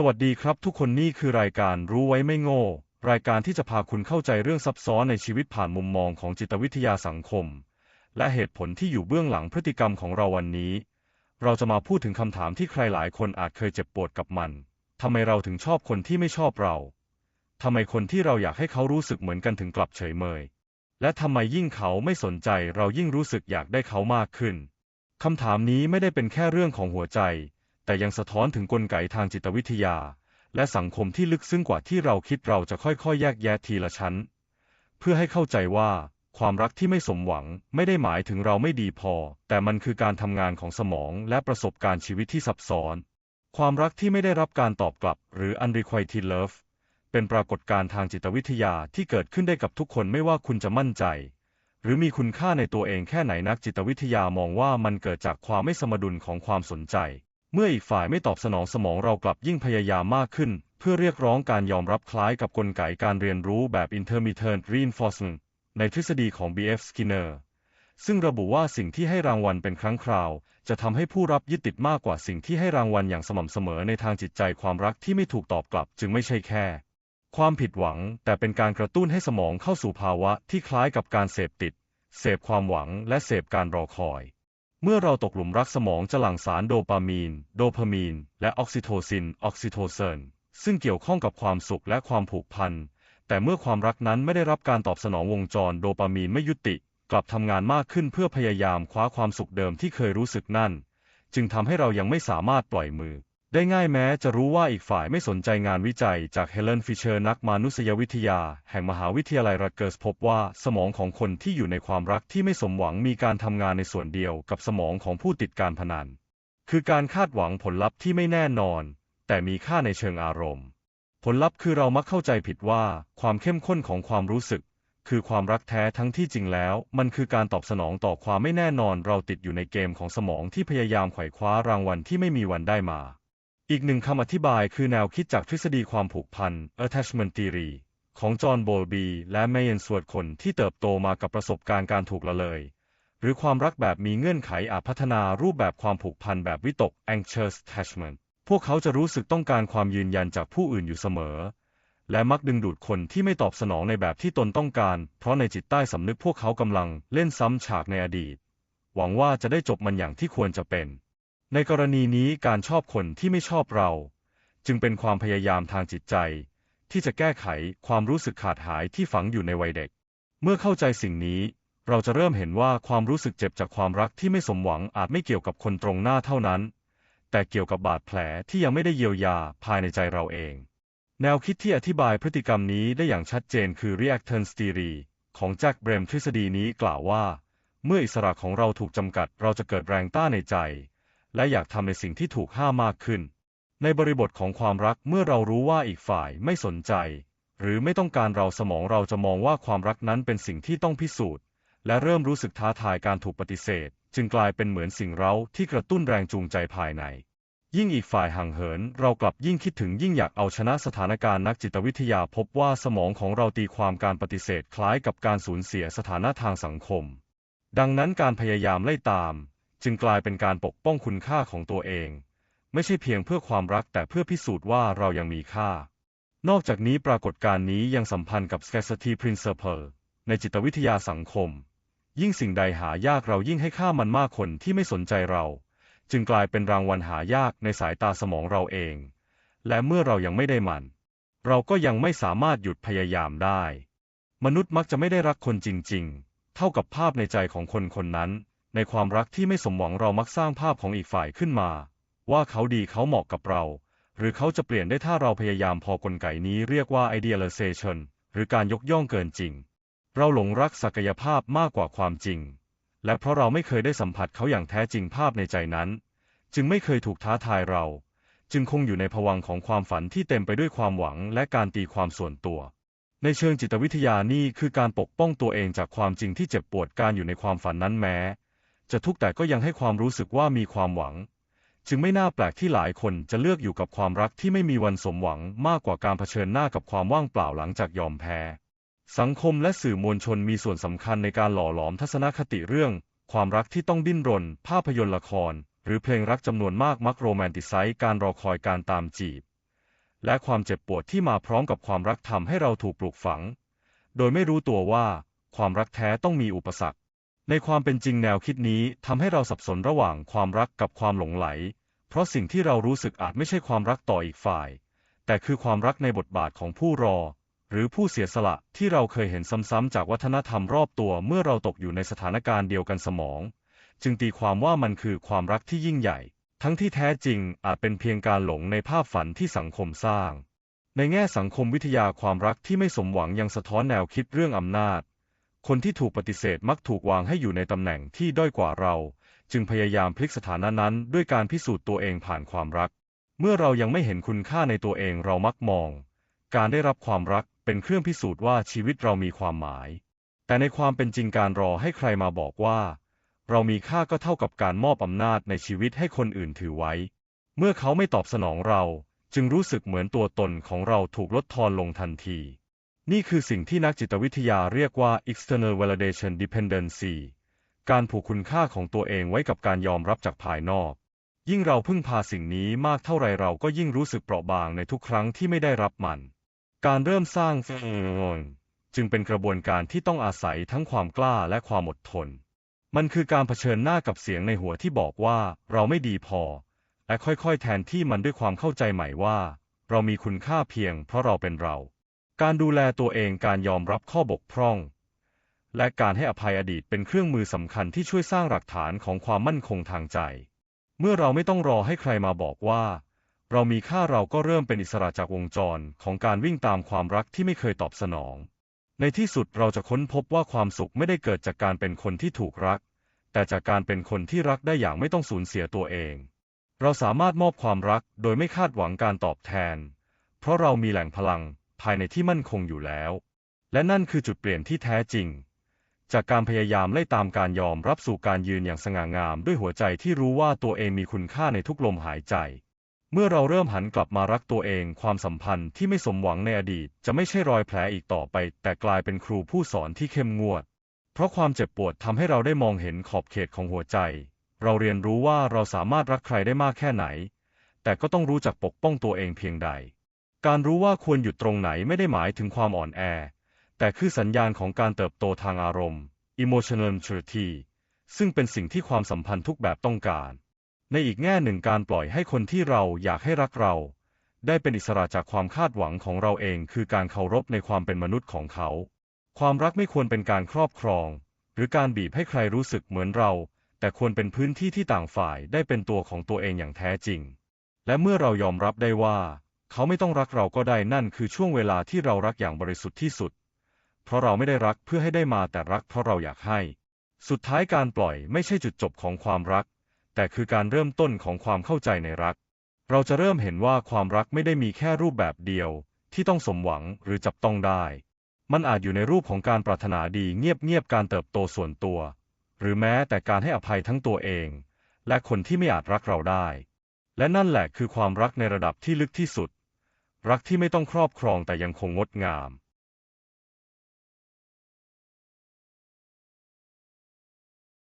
สวัสดีครับทุกคนนี่คือรายการรู้ไว้ไม่โง่ รายการที่จะพาคุณเข้าใจเรื่องซับซ้อนในชีวิตผ่านมุมมองของจิตวิทยาสังคม และเหตุผลที่อยู่เบื้องหลังพฤติกรรมของเราวันนี้ เราจะมาพูดถึงคำถามที่ใครหลายคนอาจเคยเจ็บปวดกับมันทำไมเราถึงชอบคนที่ไม่ชอบเราทำไมคนที่เราอยากให้เขารู้สึกเหมือนกันถึงกลับเฉยเมย และทำไมยิ่งเขาไม่สนใจเรายิ่งรู้สึกอยากได้เขามากขึ้นคำถามนี้ไม่ได้เป็นแค่เรื่องของหัวใจ แต่ยังสะท้อนถึงกลไกทางจิตวิทยา และสังคมที่ลึกซึ้งกว่าที่เราคิดเราจะค่อยๆ แยกแยะทีละชั้น เพื่อให้เข้าใจว่าความรักที่ไม่สมหวังไม่ได้หมายถึงเราไม่ดีพอ แต่มันคือการทำงานของสมองและประสบการณ์ชีวิตที่ซับซ้อน ความรักที่ไม่ได้รับการตอบกลับ หรือ unrequited love เป็นปรากฏการณ์ทางจิตวิทยาที่เกิดขึ้นได้กับทุกคนไม่ว่าคุณจะมั่นใจ หรือมีคุณค่าในตัวเองแค่ไหนนักจิตวิทยามองว่ามันเกิดจากความไม่สมดุลของความสนใจ เมื่ออีกฝ่ายไม่ตอบสนองสมองเรากลับยิ่งพยายามมากขึ้น เพื่อเรียกร้องการยอมรับคล้ายกับกลไกการเรียนรู้แบบ intermittent reinforcement ในทฤษฎีของ B.F. Skinner ซึ่งระบุว่าสิ่งที่ให้รางวัลเป็นครั้งคราว จะทำให้ผู้รับยึดติดมากกว่าสิ่งที่ให้รางวัลอย่างสม่ำเสมอในทางจิตใจความรักที่ไม่ถูกตอบกลับ จึงไม่ใช่แค่ ความผิดหวัง แต่เป็นการกระตุ้นให้สมองเข้าสู่ภาวะที่คล้ายกับการเสพติด เสพความหวังและเสพการรอคอย เมื่อเราตกหลุมรักสมองจะหลั่งสารโดปามีน โดพามีน และออกซิโทซิน ออกซิโทเซน ซึ่งเกี่ยวข้องกับความสุขและความผูกพัน แต่เมื่อความรักนั้นไม่ได้รับการตอบสนองวงจรโดปามีนไม่ยุติ กลับทำงานมากขึ้นเพื่อพยายามคว้าความสุขเดิมที่เคยรู้สึกนั่น จึงทำให้เรายังไม่สามารถปล่อยมือ ได้ง่ายแม้จะรู้ว่าอีกฝ่ายไม่สนใจงานวิจัยจากเฮเลนฟิเชอร์นักมนุษยวิทยา แห่งมหาวิทยาลัยรัตเกิร์สพบว่าสมองของคนที่อยู่ในความรักที่ไม่สมหวังมีการทำงานในส่วนเดียวกับสมองของผู้ติดการพนัน คือการคาดหวังผลลัพธ์ที่ไม่แน่นอน แต่มีค่าในเชิงอารมณ์ ผลลัพธ์คือเรามักเข้าใจผิดว่าความเข้มข้นของความรู้สึก คือความรักแท้ทั้งที่จริงแล้ว มันคือการตอบสนองต่อความไม่แน่นอนเราติดอยู่ในเกมของสมองที่พยายามไขว่คว้ารางวัลที่ไม่มีวันได้มา อีกหนึ่งคำอธิบายคือแนวคิดจากทฤษฎีความผูกพัน attachment theory ของจอห์นโบลบีและเมย์นสวดคนที่เติบโตมากับประสบการณ์การถูกละเลย หรือความรักแบบมีเงื่อนไขอาจพัฒนารูปแบบความผูกพันแบบวิตก anxious attachment พวกเขาจะรู้สึกต้องการความยืนยันจากผู้อื่นอยู่เสมอ และมักดึงดูดคนที่ไม่ตอบสนองในแบบที่ตนต้องการ เพราะในจิตใต้สำนึกพวกเขากำลังเล่นซ้ำฉากในอดีต หวังว่าจะได้จบมันอย่างที่ควรจะเป็น ในกรณีนี้การชอบคนที่ไม่ชอบเรา จึงเป็นความพยายามทางจิตใจ ที่จะแก้ไขความรู้สึกขาดหายที่ฝังอยู่ในวัยเด็ก เมื่อเข้าใจสิ่งนี้ เราจะเริ่มเห็นว่าความรู้สึกเจ็บจากความรักที่ไม่สมหวังอาจไม่เกี่ยวกับคนตรงหน้าเท่านั้น แต่เกี่ยวกับบาดแผลที่ยังไม่ได้เยียวยาภายในใจเราเอง แนวคิดที่อธิบายพฤติกรรมนี้ได้อย่างชัดเจนคือ reactance theory ของแจ็คเบรมทฤษฎีนี้กล่าวว่า เมื่ออิสระของเราถูกจำกัด เราจะเกิดแรงต้านในใจ และอยากทำในสิ่งที่ถูกห้ามมากขึ้น ในบริบทของความรักเมื่อเรารู้ว่าอีกฝ่ายไม่สนใจ หรือไม่ต้องการเราสมองเราจะมองว่าความรักนั้นเป็นสิ่งที่ต้องพิสูจน์ และเริ่มรู้สึกท้าทายการถูกปฏิเสธ จึงกลายเป็นเหมือนสิ่งเร้าที่กระตุ้นแรงจูงใจภายใน ยิ่งอีกฝ่ายห่างเหิน เรากลับยิ่งคิดถึงยิ่งอยากเอาชนะสถานการณ์นักจิตวิทยาพบว่าสมองของเราตีความการปฏิเสธคล้ายกับการสูญเสียสถานะทางสังคม ดังนั้นการพยายามไล่ตาม จึงกลายเป็นการปกป้องคุณค่าของตัวเอง ไม่ใช่เพียงเพื่อความรักแต่เพื่อพิสูจน์ว่าเรายังมีค่า นอกจากนี้ปรากฏการณ์นี้ยังสัมพันธ์กับ scarcity principle ในจิตวิทยาสังคม ยิ่งสิ่งใดหายากเรายิ่งให้ค่ามันมากคนที่ไม่สนใจเรา จึงกลายเป็นรางวัลหายากในสายตาสมองเราเอง และเมื่อเรายังไม่ได้มัน เราก็ยังไม่สามารถหยุดพยายามได้ มนุษย์มักจะไม่ได้รักคนจริง ๆ เท่ากับภาพในใจของคนคนนั้น ในความรักที่ไม่สมหวังเรามักสร้างภาพของอีกฝ่ายขึ้นมา ว่าเขาดีเขาเหมาะกับเรา หรือเขาจะเปลี่ยนได้ถ้าเราพยายามพอกลไกนี้เรียกว่า idealization หรือการยกย่องเกินจริง เราหลงรักศักยภาพมากกว่าความจริง และเพราะเราไม่เคยได้สัมผัสเขาอย่างแท้จริงภาพในใจนั้น จึงไม่เคยถูกท้าทายเรา จึงคงอยู่ในภวังของความฝันที่เต็มไปด้วยความหวังและการตีความส่วนตัวในเชิงจิตวิทยานี่คือการปกป้องตัวเองจากความจริงที่เจ็บปวดการอยู่ในความฝันนั้นแม้ จะทุกข์แต่ก็ยังให้ความรู้สึกว่ามีความหวัง จึงไม่น่าแปลกที่หลายคนจะเลือกอยู่กับความรักที่ไม่มีวันสมหวังมากกว่าการเผชิญหน้ากับความว่างเปล่าหลังจากยอมแพ้ สังคมและสื่อมวลชนมีส่วนสำคัญในการหล่อหลอมทัศนคติเรื่อง ความรักที่ต้องดิ้นรน ภาพยนตร์ละคร หรือเพลงรักจำนวนมากมักโรแมนติไซต์การรอคอยการตามจีบ และความเจ็บปวดที่มาพร้อมกับความรักทำให้เราถูกปลูกฝัง โดยไม่รู้ตัวว่าความรักแท้ต้องมีอุปสรรค ในความเป็นจริงแนวคิดนี้ทำให้เราสับสนระหว่างความรักกับความหลงไหล เพราะสิ่งที่เรารู้สึกอาจไม่ใช่ความรักต่ออีกฝ่าย แต่คือความรักในบทบาทของผู้รอ หรือผู้เสียสละที่เราเคยเห็นซ้ำๆจากวัฒนธรรมรอบตัวเมื่อเราตกอยู่ในสถานการณ์เดียวกันสมอง จึงตีความว่ามันคือความรักที่ยิ่งใหญ่ ทั้งที่แท้จริงอาจเป็นเพียงการหลงในภาพฝันที่สังคมสร้าง ในแง่สังคมวิทยาความรักที่ไม่สมหวังยังสะท้อนแนวคิดเรื่องอำนาจ คนที่ถูกปฏิเสธมักถูกวางให้อยู่ในตำแหน่งที่ด้อยกว่าเรา จึงพยายามพลิกสถานะนั้นด้วยการพิสูจน์ตัวเองผ่านความรัก เมื่อเรายังไม่เห็นคุณค่าในตัวเองเรามักมอง การได้รับความรักเป็นเครื่องพิสูจน์ว่าชีวิตเรามีความหมาย แต่ในความเป็นจริงการรอให้ใครมาบอกว่า เรามีค่าก็เท่ากับการมอบอำนาจในชีวิตให้คนอื่นถือไว้ เมื่อเขาไม่ตอบสนองเรา จึงรู้สึกเหมือนตัวตนของเราถูกลดทอนลงทันที นี่คือสิ่งที่นักจิตวิทยาเรียกว่า external validation dependency การผูกคุณค่าของตัวเองไว้กับการยอมรับจากภายนอก ยิ่งเราพึ่งพาสิ่งนี้มากเท่าไรเราก็ยิ่งรู้สึกเปราะบางในทุกครั้งที่ไม่ได้รับมัน การเริ่มสร้างจึงเป็นกระบวนการที่ต้องอาศัยทั้งความกล้าและความอดทน มันคือการเผชิญหน้ากับเสียงในหัวที่บอกว่าเราไม่ดีพอ และค่อยๆ แทนที่มันด้วยความเข้าใจใหม่ว่า เรามีคุณค่าเพียงเพราะเราเป็นเรา การดูแลตัวเองการยอมรับข้อบกพร่อง และการให้อภัยอดีตเป็นเครื่องมือสำคัญที่ช่วยสร้างหลักฐานของความมั่นคงทางใจ เมื่อเราไม่ต้องรอให้ใครมาบอกว่า เรามีค่าเราก็เริ่มเป็นอิสระจากวงจรของการวิ่งตามความรักที่ไม่เคยตอบสนอง ในที่สุดเราจะค้นพบว่าความสุขไม่ได้เกิดจากการเป็นคนที่ถูกรัก แต่จากการเป็นคนที่รักได้อย่างไม่ต้องสูญเสียตัวเอง เราสามารถมอบความรักโดยไม่คาดหวังการตอบแทน เพราะเรามีแหล่งพลัง ภายในที่มั่นคงอยู่แล้ว และนั่นคือจุดเปลี่ยนที่แท้จริง จากการพยายามไล่ตามการยอมรับสู่การยืนอย่างสง่างามด้วยหัวใจที่รู้ว่าตัวเองมีคุณค่าในทุกลมหายใจ เมื่อเราเริ่มหันกลับมารักตัวเองความสัมพันธ์ที่ไม่สมหวังในอดีต จะไม่ใช่รอยแผลอีกต่อไป แต่กลายเป็นครูผู้สอนที่เข้มงวด เพราะความเจ็บปวดทำให้เราได้มองเห็นขอบเขตของหัวใจ เราเรียนรู้ว่าเราสามารถรักใครได้มากแค่ไหน แต่ก็ต้องรู้จักปกป้องตัวเองเพียงใด การรู้ว่าควรหยุดตรงไหนไม่ได้หมายถึงความอ่อนแอ แต่คือสัญญาณของการเติบโตทางอารมณ์ emotional maturity ซึ่งเป็นสิ่งที่ความสัมพันธ์ทุกแบบต้องการ ในอีกแง่หนึ่งการปล่อยให้คนที่เราอยากให้รักเรา ได้เป็นอิสระจากความคาดหวังของเราเองคือการเคารพในความเป็นมนุษย์ของเขา ความรักไม่ควรเป็นการครอบครอง หรือการบีบให้ใครรู้สึกเหมือนเรา แต่ควรเป็นพื้นที่ที่ต่างฝ่ายได้เป็นตัวของตัวเองอย่างแท้จริง และเมื่อเรายอมรับได้ว่า เขาไม่ต้องรักเราก็ได้นั่นคือช่วงเวลาที่เรารักอย่างบริสุทธิ์ที่สุด เพราะเราไม่ได้รักเพื่อให้ได้มาแต่รักเพราะเราอยากให้ สุดท้ายการปล่อยไม่ใช่จุดจบของความรัก แต่คือการเริ่มต้นของความเข้าใจในรัก เราจะเริ่มเห็นว่าความรักไม่ได้มีแค่รูปแบบเดียว ที่ต้องสมหวังหรือจับต้องได้ มันอาจอยู่ในรูปของการปรารถนาดีเงียบๆการเติบโตส่วนตัว หรือแม้แต่การให้อภัยทั้งตัวเอง และคนที่ไม่อาจรักเราได้ และนั่นแหละคือความรักในระดับที่ลึกที่สุด รักที่ไม่ต้องครอบครองแต่ยังคงงดงาม